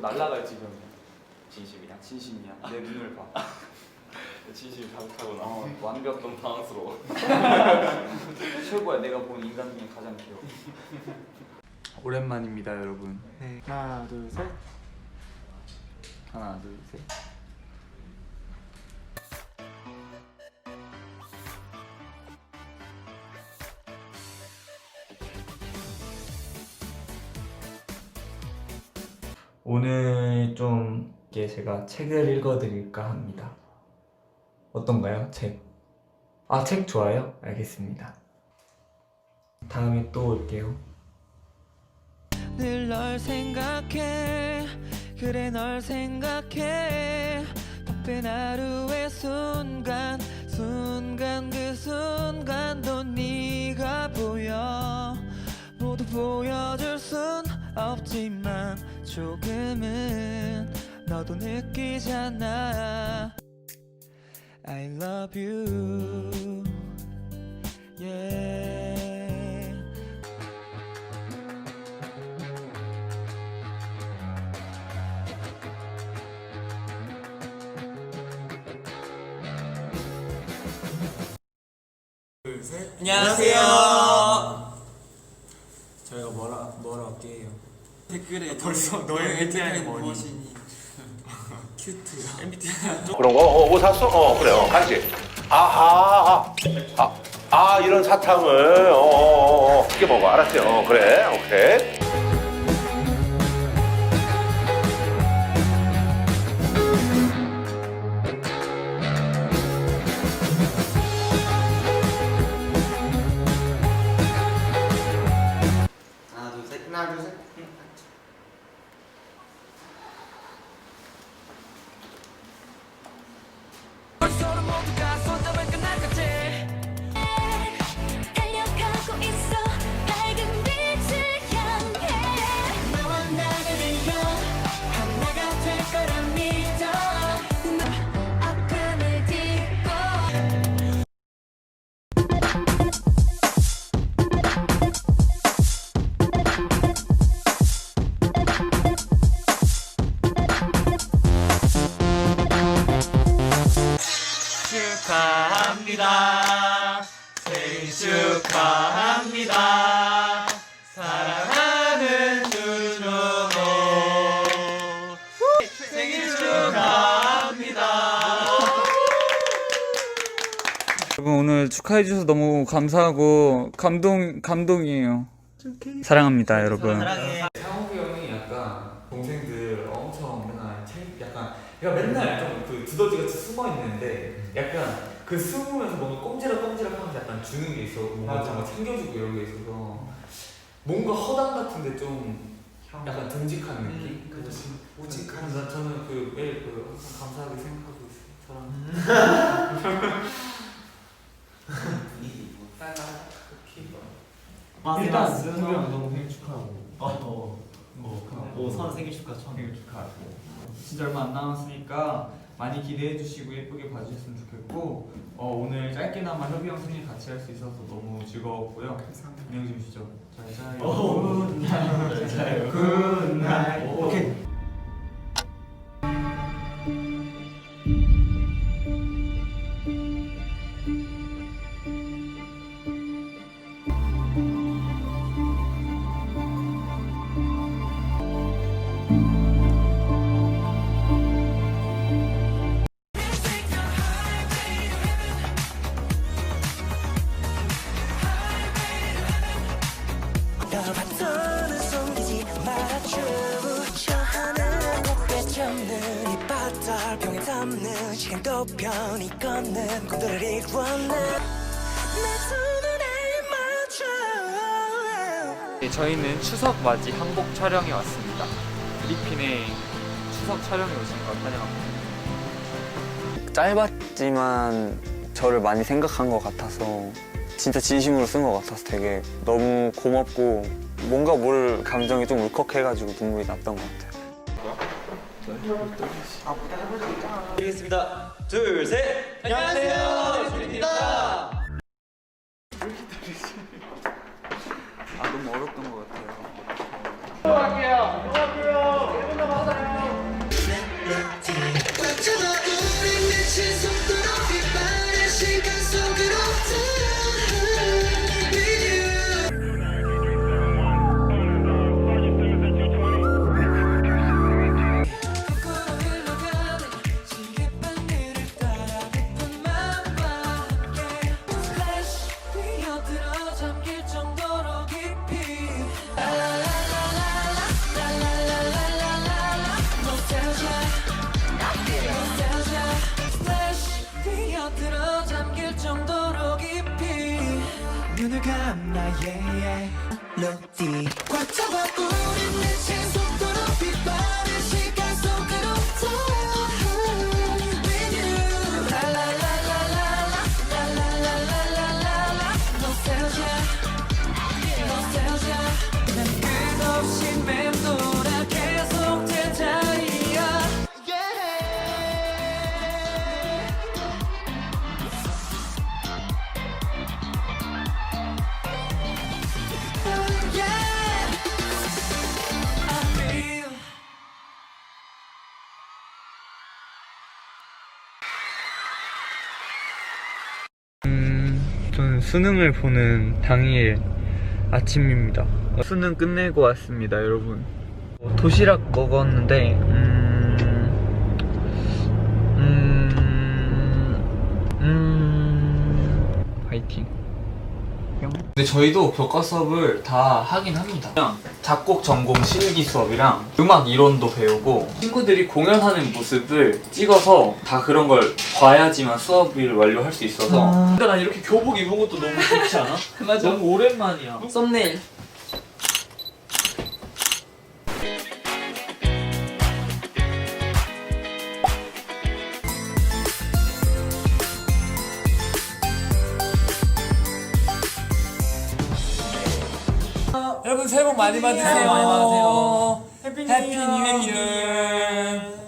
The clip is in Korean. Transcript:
또 날라갈 지금 진심이야. 진심이야. 내 눈을 봐. 진심이 가득하구나. 어, 완벽 너무 당황스러워. 최고야. 내가 본 인간 중에 가장 귀여워. 오랜만입니다, 여러분. 네. 하나 둘 셋. 하나, 둘, 셋. 오늘 좀 이게 제가 책을 읽어드릴까 합니다. 어떤가요? 책? 아, 책 좋아요? 알겠습니다. 다음에 또 올게요. 늘 널 생각해 그래 널 생각해 바쁜 하루의 순간 순간 그 순간도 네가 보여 모두 보여줄 순 없지만 조금은 너도 느끼잖아. I love you. Yeah. 안녕하세요. 저희가 뭐라 뭐라 할게요. 댓글에 벌써 너의 MBTI는 무엇이니? 큐트야. MBTI 그런 거? 어, 뭐 샀어? 어, 그래, 어, 간식. 아하, 아, 아, 아, 이런 사탕을, 어, 어, 어, 어, 크게 먹어. 알았지? 어, 그래, 오케이. 오늘 축하해 주셔서 너무 감사하고 감동 감동이에요. 사랑합니다, 여러분. 상욱이 형이 약간 동생들 엄청 맨날 책 약간 그러니까 맨날 좀그 두더지 같이 숨어 있는데 약간 그 숨으면서 뭔가 꼼지락 꼼지락 하면서 약간 주는 게 있어. 뭔가 정말 챙겨주고 이런 게 있어서 뭔가 허당 같은데 좀 약간 듬직한 느낌. 그렇지. 오직한. 그래서 저는 그 매일 그 항상 감사하게 생각하고 있어요. 사랑. 일단 수영 너무 생일 축하하고. 어, 뭐, 오선 생일 축하 천. 생일 축하하고 진짜 얼마 안 남았으니까 많이 기대해 주시고 예쁘게 봐주셨으면 좋겠고 어, 오늘 짧게나마 협이 형 생일 같이 할 수 있어서 너무 즐거웠고요 주무시죠 잘 너는 숨기지 말아줘 저 하늘은 높게 접는 이 바다 병에 담는 시간도 편히 걷는 꿈들을 내두 눈에 맞춰 네, 저희는 추석 맞이 한복 촬영에 왔습니다. 필리핀에 추석 촬영에 오신 걸 환영합니다. 짧았지만 저를 많이 생각한 것 같아서 진짜 진심으로 쓴 것 같아서 되게 너무 고맙고 뭔가 모를 감정이 좀 울컥해가지고 눈물이 났던 것 같아요. 드리겠습니다. 둘 셋. 안녕하세요. 주입니다 아 너무 어렵던 것 같아요 들어갈게요. 들어갈게요. 1분 남았어요. 눈을 감나 yeah 너띠 꽉 잡아 우린 속도로 빛바랜 시 저는 수능을 보는 당일 아침입니다. 수능 끝내고 왔습니다, 여러분. 어, 도시락 먹었는데, 음, 음, 음, 파이팅. 근데 저희도 교과 수업을 다 하긴 합니다. 그냥 작곡 전공 실기 수업이랑 음악 이론도 배우고 친구들이 공연하는 모습을 찍어서 다 그런 걸 봐야지만 수업을 완료할 수 있어서. 근데 난 이렇게 교복 입은 것도 너무 좋지 않아? 맞아. 너무 오랜만이야. 썸네일 여러분 새해 복 많이 받으세요. 많이 받으세요. 해피 뉴.